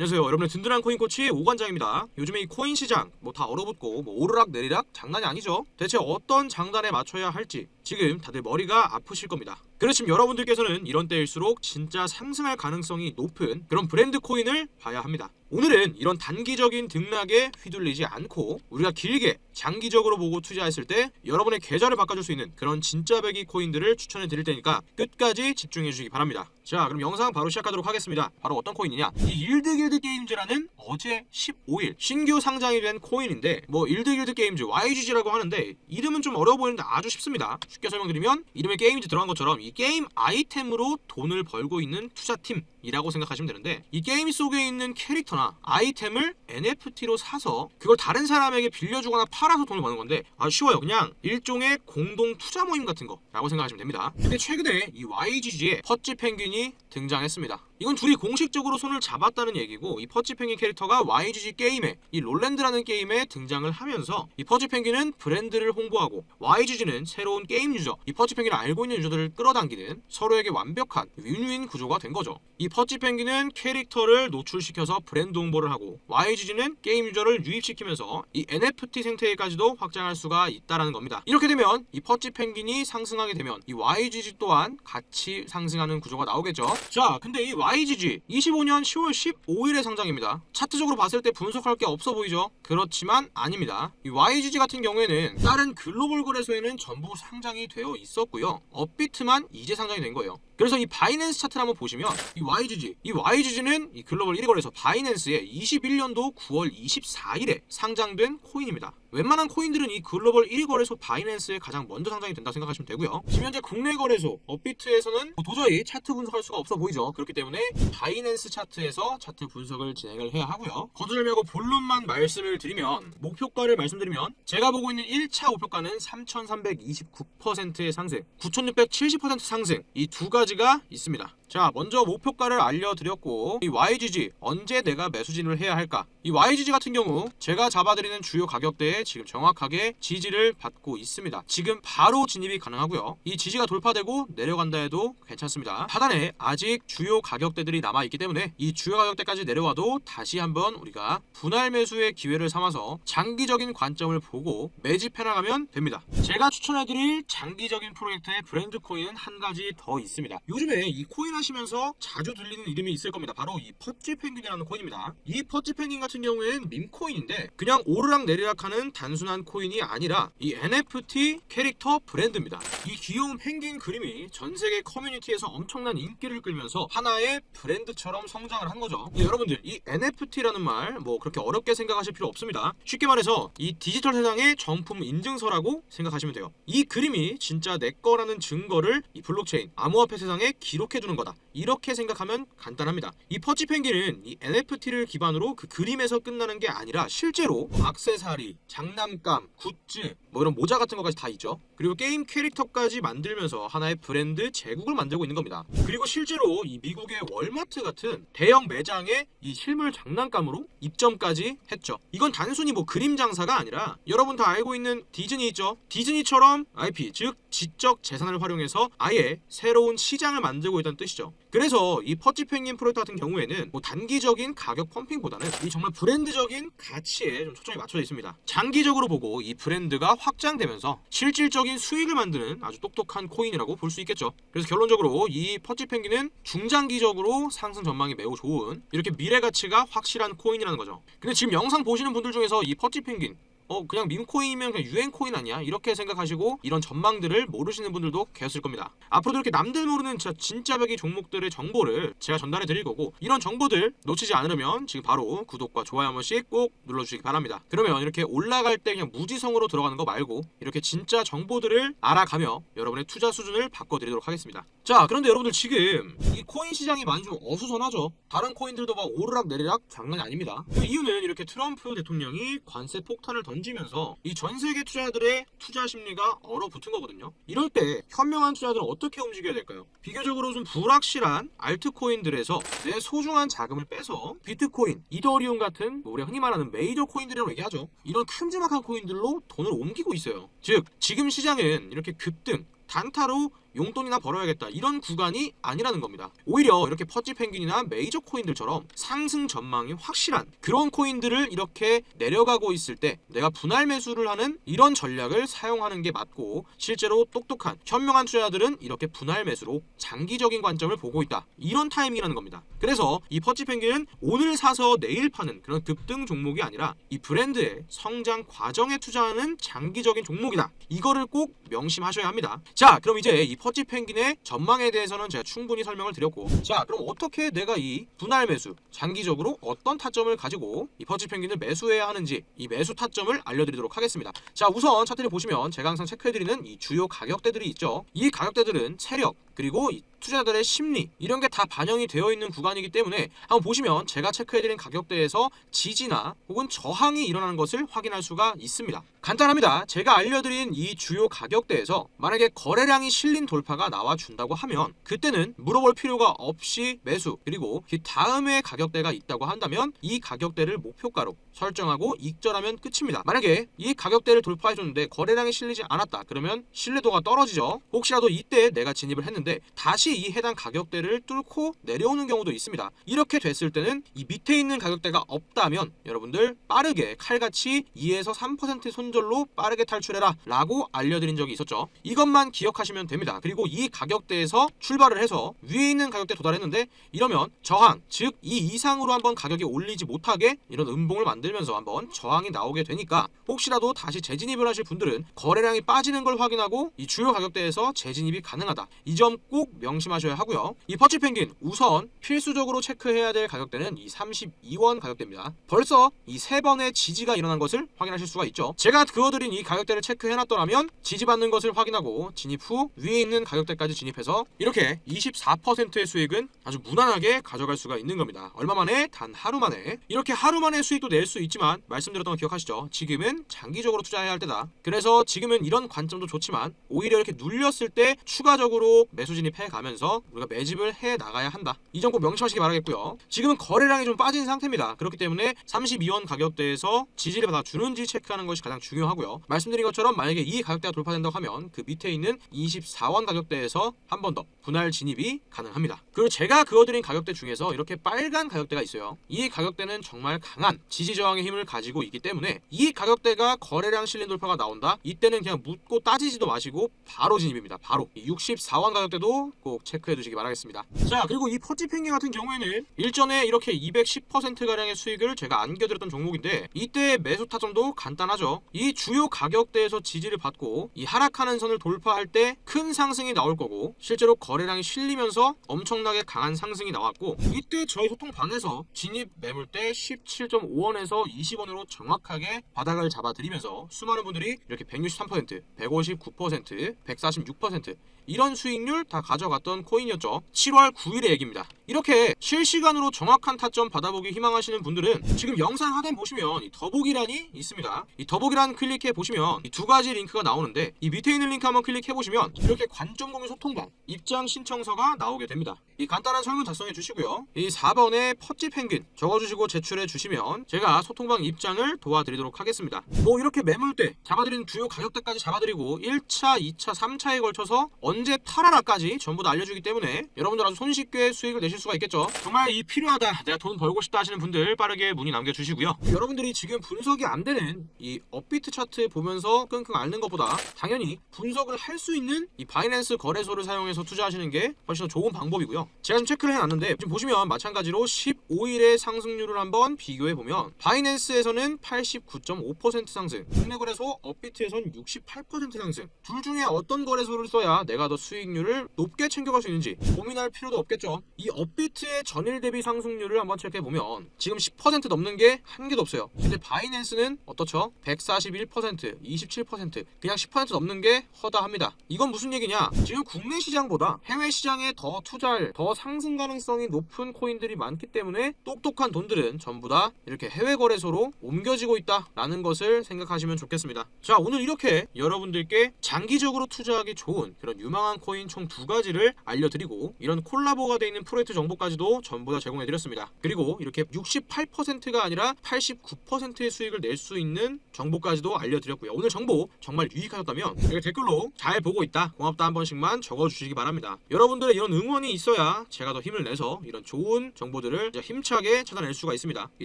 안녕하세요. 여러분의 든든한 코인 코치 오관장입니다. 요즘에 이 코인 시장 뭐 다 얼어붙고 뭐 오르락 내리락 장난이 아니죠. 대체 어떤 장단에 맞춰야 할지 지금 다들 머리가 아프실 겁니다. 지금 여러분들께서는 이런 때일수록 진짜 상승할 가능성이 높은 그런 브랜드 코인을 봐야 합니다. 오늘은 이런 단기적인 등락에 휘둘리지 않고 우리가 길게 장기적으로 보고 투자했을 때 여러분의 계좌를 바꿔줄 수 있는 그런 진짜 배기 코인들을 추천해 드릴 테니까 끝까지 집중해 주시기 바랍니다. 자 그럼 영상 바로 시작하도록 하겠습니다. 바로 어떤 코인이냐? 이 일드길드 게임즈라는 어제 15일 신규 상장이 된 코인인데 뭐 일드길드 게임즈 YGG라고 하는데 이름은 좀 어려워 보이는데 아주 쉽습니다. 쉽게 설명드리면 이름에 게임즈 들어간 것처럼 이 게임 아이템으로 돈을 벌고 있는 투자팀이라고 생각하시면 되는데 이 게임 속에 있는 캐릭터나 아이템을 NFT로 사서 그걸 다른 사람에게 빌려주거나 팔아서 돈을 버는 건데 아주 쉬워요. 그냥 일종의 공동 투자 모임 같은 거라고 생각하시면 됩니다. 근데 최근에 이 YGG에 퍼치 펭귄이 등장했습니다. 이건 둘이 공식적으로 손을 잡았다는 얘기고 이 퍼치 펭귄 캐릭터가 YGG 게임에 이 롤랜드라는 게임에 등장을 하면서 이 퍼치 펭귄은 브랜드를 홍보하고 YGG는 새로운 게임 유저 이 퍼치 펭귄을 알고 있는 유저들을 끌어당기는 서로에게 완벽한 윈윈 구조가 된 거죠. 이 퍼치 펭귄은 캐릭터를 노출시켜서 브랜드 홍보를 하고 YGG는 게임 유저를 유입시키면서 이 NFT 생태계까지도 확장할 수가 있다라는 겁니다. 이렇게 되면 이 퍼치 펭귄이 상승하게 되면 이 YGG 또한 같이 상승하는 구조가 나오겠죠. 자, 근데 이 YGG 25년 10월 15일에 상장입니다. 차트적으로 봤을 때 분석할 게 없어 보이죠? 그렇지만 아닙니다. 이 YGG 같은 경우에는 다른 글로벌 거래소에는 전부 상장이 되어 있었고요. 업비트만 이제 상장이 된 거예요. 그래서 이 바이낸스 차트를 한번 보시면 이 YGG, 이 YGG는 이 글로벌 1위 거래소 바이낸스에 21년도 9월 24일에 상장된 코인입니다. 웬만한 코인들은 이 글로벌 1위 거래소 바이낸스에 가장 먼저 상장이 된다고 생각하시면 되고요. 지금 현재 국내 거래소 업비트에서는 뭐 도저히 차트 분석할 수가 없어 보이죠. 그렇기 때문에 바이낸스 차트에서 차트 분석을 진행을 해야 하고요. 거두절미하고 본론만 말씀을 드리면 목표가를 말씀드리면 제가 보고 있는 1차 목표가는 3,329%의 상승, 9,670% 상승 이 두 가지 가 있습니다. 자, 먼저 목표가를 알려드렸고 이 YGG 언제 내가 매수진을 해야 할까? 이 YGG 같은 경우 제가 잡아드리는 주요 가격대에 지금 정확하게 지지를 받고 있습니다. 지금 바로 진입이 가능하고요. 이 지지가 돌파되고 내려간다 해도 괜찮습니다. 하단에 아직 주요 가격대들이 남아 있기 때문에 이 주요 가격대까지 내려와도 다시 한번 우리가 분할 매수의 기회를 삼아서 장기적인 관점을 보고 매집해 나가면 됩니다. 제가 추천해드릴 장기적인 프로젝트의 브랜드 코인은 한 가지 더 있습니다. 요즘에 이 코인 하시면서 자주 들리는 이름이 있을 겁니다. 바로 이 퍼치 펭귄이라는 코인입니다. 이 퍼치 펭귄 같은 경우에는 밈코인인데 그냥 오르락 내리락 하는 단순한 코인이 아니라 이 NFT 캐릭터 브랜드입니다. 이 귀여운 펭귄 그림이 전 세계 커뮤니티에서 엄청난 인기를 끌면서 하나의 브랜드처럼 성장을 한 거죠. 예, 여러분들 이 NFT라는 말 뭐 그렇게 어렵게 생각하실 필요 없습니다. 쉽게 말해서 이 디지털 세상의 정품 인증서라고 생각하시면 돼요. 이 그림이 진짜 내 거라는 증거를 이 블록체인 암호화폐 세상에 기록해 두는 거다. 이렇게 생각하면 간단합니다. 이 퍼치 펭귄은 이 NFT를 기반으로 그 그림에서 끝나는 게 아니라 실제로 액세서리, 장난감, 굿즈, 뭐 이런 모자 같은 것까지 다 있죠. 그리고 게임 캐릭터까지 만들면서 하나의 브랜드 제국을 만들고 있는 겁니다. 그리고 실제로 이 미국의 월마트 같은 대형 매장에 이 실물 장난감으로 입점까지 했죠. 이건 단순히 뭐 그림 장사가 아니라 여러분 다 알고 있는 디즈니 있죠. 디즈니처럼 IP 즉 지적 재산을 활용해서 아예 새로운 시장을 만들고 있다는 뜻이죠. 그래서 이 퍼치 펭귄 프로젝트 같은 경우에는 뭐 단기적인 가격 펌핑보다는 이 정말 브랜드적인 가치에 좀 초점이 맞춰져 있습니다. 장기적으로 보고 이 브랜드가 확장되면서 실질적인 수익을 만드는 아주 똑똑한 코인이라고 볼 수 있겠죠. 그래서 결론적으로 이 퍼치 펭귄은 중장기적으로 상승 전망이 매우 좋은 이렇게 미래 가치가 확실한 코인이라는 거죠. 근데 지금 영상 보시는 분들 중에서 이 퍼치 펭귄 어 그냥 밈코인이면 그냥 유행 코인 아니야? 이렇게 생각하시고 이런 전망들을 모르시는 분들도 계실 겁니다. 앞으로도 이렇게 남들 모르는 진짜 진짜 벽의 종목들의 정보를 제가 전달해 드릴 거고 이런 정보들 놓치지 않으려면 지금 바로 구독과 좋아요 한 번씩 꼭 눌러주시기 바랍니다. 그러면 이렇게 올라갈 때 그냥 무지성으로 들어가는 거 말고 이렇게 진짜 정보들을 알아가며 여러분의 투자 수준을 바꿔드리도록 하겠습니다. 자 그런데 여러분들 지금 이 코인 시장이 많이 좀 어수선하죠? 다른 코인들도 막 오르락 내리락 장난이 아닙니다. 그 이유는 이렇게 트럼프 대통령이 관세 폭탄을 던 지면서 이 전 세계 투자자들의 투자 심리가 얼어붙은 거거든요. 이럴 때 현명한 투자자들은 어떻게 움직여야 될까요? 비교적으로 좀 불확실한 알트코인들에서 내 소중한 자금을 빼서 비트코인, 이더리움 같은 뭐 우리가 흔히 말하는 메이저 코인들이라고 얘기하죠. 이런 큼지막한 코인들로 돈을 옮기고 있어요. 즉 지금 시장은 이렇게 급등 단타로 용돈이나 벌어야겠다 이런 구간이 아니라는 겁니다. 오히려 이렇게 퍼지 펭귄이나 메이저 코인들처럼 상승 전망이 확실한 그런 코인들을 이렇게 내려가고 있을 때 내가 분할 매수를 하는 이런 전략을 사용하는 게 맞고 실제로 똑똑한 현명한 투자자들은 이렇게 분할 매수로 장기적인 관점을 보고 있다. 이런 타이밍이라는 겁니다. 그래서 이 퍼지 펭귄은 오늘 사서 내일 파는 그런 급등 종목이 아니라 이 브랜드의 성장 과정에 투자하는 장기적인 종목이다. 이거를 꼭 명심하셔야 합니다. 자, 그럼 이제 이 퍼지 펭귄의 전망에 대해서는 제가 충분히 설명을 드렸고, 자, 그럼 어떻게 내가 이 분할 매수 장기적으로 어떤 타점을 가지고 이 퍼지 펭귄을 매수해야 하는지 이 매수 타점을 알려드리도록 하겠습니다. 자, 우선 차트를 보시면 제가 항상 체크해드리는 이 주요 가격대들이 있죠. 이 가격대들은 체력 그리고 이 투자자들의 심리 이런 게 다 반영이 되어 있는 구간이기 때문에 한번 보시면 제가 체크해드린 가격대에서 지지나 혹은 저항이 일어나는 것을 확인할 수가 있습니다. 간단합니다. 제가 알려드린 이 주요 가격대에서 만약에 거래량이 실린 돌파가 나와준다고 하면 그때는 물어볼 필요가 없이 매수 그리고 그 다음에 가격대가 있다고 한다면 이 가격대를 목표가로 설정하고 익절하면 끝입니다. 만약에 이 가격대를 돌파해줬는데 거래량이 실리지 않았다 그러면 신뢰도가 떨어지죠. 혹시라도 이때 내가 진입을 했는데 다시 이 해당 가격대를 뚫고 내려오는 경우도 있습니다. 이렇게 됐을 때는 이 밑에 있는 가격대가 없다면 여러분들 빠르게 칼같이 2에서 3% 손절로 빠르게 탈출해라 라고 알려드린 적이 있었죠. 이것만 기억하시면 됩니다. 그리고 이 가격대에서 출발을 해서 위에 있는 가격대 도달했는데 이러면 저항 즉 이 이상으로 한번 가격이 올리지 못하게 이런 음봉을 만들면서 한번 저항이 나오게 되니까 혹시라도 다시 재진입을 하실 분들은 거래량이 빠지는 걸 확인하고 이 주요 가격대에서 재진입이 가능하다. 이 점 꼭 명심하셔야 하고요. 이 퍼치 펭귄 우선 필수적으로 체크해야 될 가격대는 이 32원 가격대입니다. 벌써 이 세 번의 지지가 일어난 것을 확인하실 수가 있죠. 제가 그어드린 이 가격대를 체크해놨더라면 지지받는 것을 확인하고 진입 후 위에 있는 가격대까지 진입해서 이렇게 24%의 수익은 아주 무난하게 가져갈 수가 있는 겁니다. 얼마 만에? 단 하루 만에. 이렇게 하루 만에 수익도 낼 수 있지만 말씀드렸던 거 기억하시죠? 지금은 장기적으로 투자해야 할 때다. 그래서 지금은 이런 관점도 좋지만 오히려 이렇게 눌렸을 때 추가적으로 매수 진입해 가면서 우리가 매집을 해 나가야 한다. 이 점 꼭 명심하시기 바라겠고요. 지금은 거래량이 좀 빠진 상태입니다. 그렇기 때문에 32원 가격대에서 지지를 받아 주는지 체크하는 것이 가장 중요하고요. 말씀드린 것처럼 만약에 이 가격대가 돌파된다고 하면 그 밑에 있는 24원 가격대에서 한 번 더 분할 진입이 가능합니다. 그리고 제가 그어드린 가격대 중에서 이렇게 빨간 가격대가 있어요. 이 가격대는 정말 강한 지지 저항의 힘을 가지고 있기 때문에 이 가격대가 거래량 실린 돌파가 나온다. 이때는 그냥 묻고 따지지도 마시고 바로 진입입니다. 바로 64원 가격대도 꼭 체크해 두시기 바라겠습니다. 자 그리고 이 퍼지 펭귄 같은 경우에는 일전에 이렇게 210% 가량의 수익을 제가 안겨드렸던 종목인데 이때 매수 타점도 간단하죠. 이 주요 가격대에서 지지를 받고 이 하락하는 선을 돌파할 때 큰 상 승이 나올 거고 실제로 거래량이 실리면서 엄청나게 강한 상승이 나왔고 이때 저희 소통방에서 진입 매물대 17.5원에서 20원으로 정확하게 바닥을 잡아드리면서 수많은 분들이 이렇게 163%, 159%, 146% 이런 수익률 다 가져갔던 코인이었죠. 7월 9일의 얘기입니다. 이렇게 실시간으로 정확한 타점 받아보기 희망하시는 분들은 지금 영상 하단 보시면 이 더보기란이 있습니다. 이 더보기란 클릭해 보시면 이 두 가지 링크가 나오는데 이 밑에 있는 링크 한번 클릭해 보시면 이렇게 관점 공유 소통방 입장 신청서가 나오게 됩니다. 이 간단한 설문 작성해 주시고요. 이 4번에 퍼지 펭귄 적어주시고 제출해 주시면 제가 소통방 입장을 도와드리도록 하겠습니다. 뭐 이렇게 매물대 잡아드리는 주요 가격대까지 잡아드리고 1차, 2차, 3차에 걸쳐서 언제 팔아라까지 전부 다 알려주기 때문에 여러분들 아주 손쉽게 수익을 내실 수가 있겠죠. 정말 이 필요하다, 내가 돈 벌고 싶다 하시는 분들 빠르게 문의 남겨주시고요. 여러분들이 지금 분석이 안 되는 이 업비트 차트 보면서 끙끙 앓는 것보다 당연히 분석을 할 수 있는 이 바이낸스 거래소를 사용해서 투자하시는 게 훨씬 더 좋은 방법이고요. 제가 지금 체크를 해놨는데 지금 보시면 마찬가지로 15일의 상승률을 한번 비교해 보면 바이낸스에서는 89.5% 상승, 국내 거래소 업비트에서는 68% 상승. 둘 중에 어떤 거래소를 써야 내가 더 수익률을 높게 챙겨갈 수 있는지 고민할 필요도 없겠죠. 이 업비트의 전일 대비 상승률을 한번 체크해 보면 지금 10% 넘는 게 한 개도 없어요. 근데 바이낸스는 어떻죠? 141%, 27%, 그냥 10% 넘는 게 허다합니다. 이건 무슨 얘기냐? 지금 국내 시장보다 해외 시장에 더 투자를, 더더 상승 가능성이 높은 코인들이 많기 때문에 똑똑한 돈들은 전부 다 이렇게 해외 거래소로 옮겨지고 있다라는 것을 생각하시면 좋겠습니다. 자, 오늘 이렇게 여러분들께 장기적으로 투자하기 좋은 그런 유망한 코인 총 두 가지를 알려드리고 이런 콜라보가 되어 있는 프로젝트 정보까지도 전부 다 제공해드렸습니다. 그리고 이렇게 68%가 아니라 89%의 수익을 낼 수 있는 정보까지도 알려드렸고요. 오늘 정보 정말 유익하셨다면 댓글로 잘 보고 있다, 고맙다 한 번씩만 적어주시기 바랍니다. 여러분들의 이런 응원이 있어야 제가 더 힘을 내서 이런 좋은 정보들을 힘차게 찾아낼 수가 있습니다. 이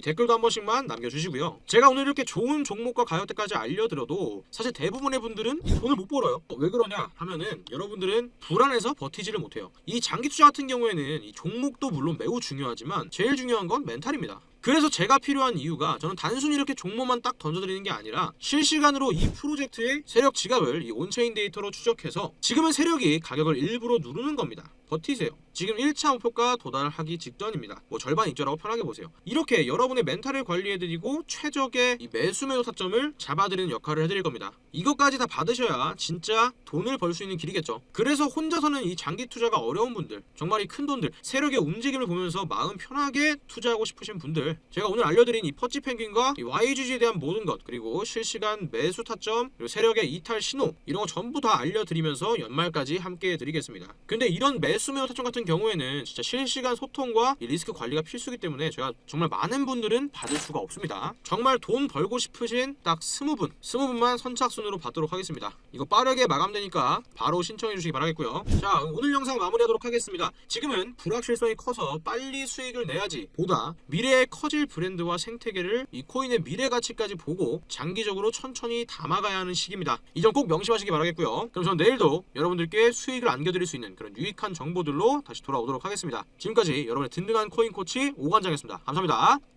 댓글도 한 번씩만 남겨주시고요. 제가 오늘 이렇게 좋은 종목과 가격대까지 알려드려도 사실 대부분의 분들은 이 돈을 못 벌어요. 어, 왜 그러냐 하면은 여러분들은 불안해서 버티지를 못해요. 이 장기 투자 같은 경우에는 이 종목도 물론 매우 중요하지만 제일 중요한 건 멘탈입니다. 그래서 제가 필요한 이유가 저는 단순히 이렇게 종목만 딱 던져드리는 게 아니라 실시간으로 이 프로젝트의 세력 지갑을 이 온체인 데이터로 추적해서 지금은 세력이 가격을 일부러 누르는 겁니다. 버티세요. 지금 1차 목표가 도달하기 직전입니다. 뭐 절반 있죠라고 편하게 보세요. 이렇게 여러분의 멘탈을 관리해드리고 최적의 이 매수 매도 타점을 잡아드리는 역할을 해드릴 겁니다. 이것까지 다 받으셔야 진짜 돈을 벌 수 있는 길이겠죠. 그래서 혼자서는 이 장기 투자가 어려운 분들, 정말 이 큰 돈들, 세력의 움직임을 보면서 마음 편하게 투자하고 싶으신 분들, 제가 오늘 알려드린 이 퍼치 펭귄과 이 YGG에 대한 모든 것, 그리고 실시간 매수 타점, 그리고 세력의 이탈 신호 이런 거 전부 다 알려드리면서 연말까지 함께 해드리겠습니다. 근데 이런 매수 매도 타점 같은 경우에는 진짜 실시간 소통과 이 리스크 관리가 필수기 때문에 제가 정말 많은 분들은 받을 수가 없습니다. 정말 돈 벌고 싶으신 딱 스무 분, 스무 분만 선착순으로 받도록 하겠습니다. 이거 빠르게 마감되니까 바로 신청해 주시기 바라겠고요. 자, 오늘 영상 마무리하도록 하겠습니다. 지금은 불확실성이 커서 빨리 수익을 내야지 보다 미래에 커질 브랜드와 생태계를 이 코인의 미래 가치까지 보고 장기적으로 천천히 담아가야 하는 시기입니다. 이 점 꼭 명심하시기 바라겠고요. 그럼 저는 내일도 여러분들께 수익을 안겨드릴 수 있는 그런 유익한 정보들로 다시 돌아오도록 하겠습니다. 지금까지 여러분의 든든한 코인 코치 오관장이었습니다. 감사합니다.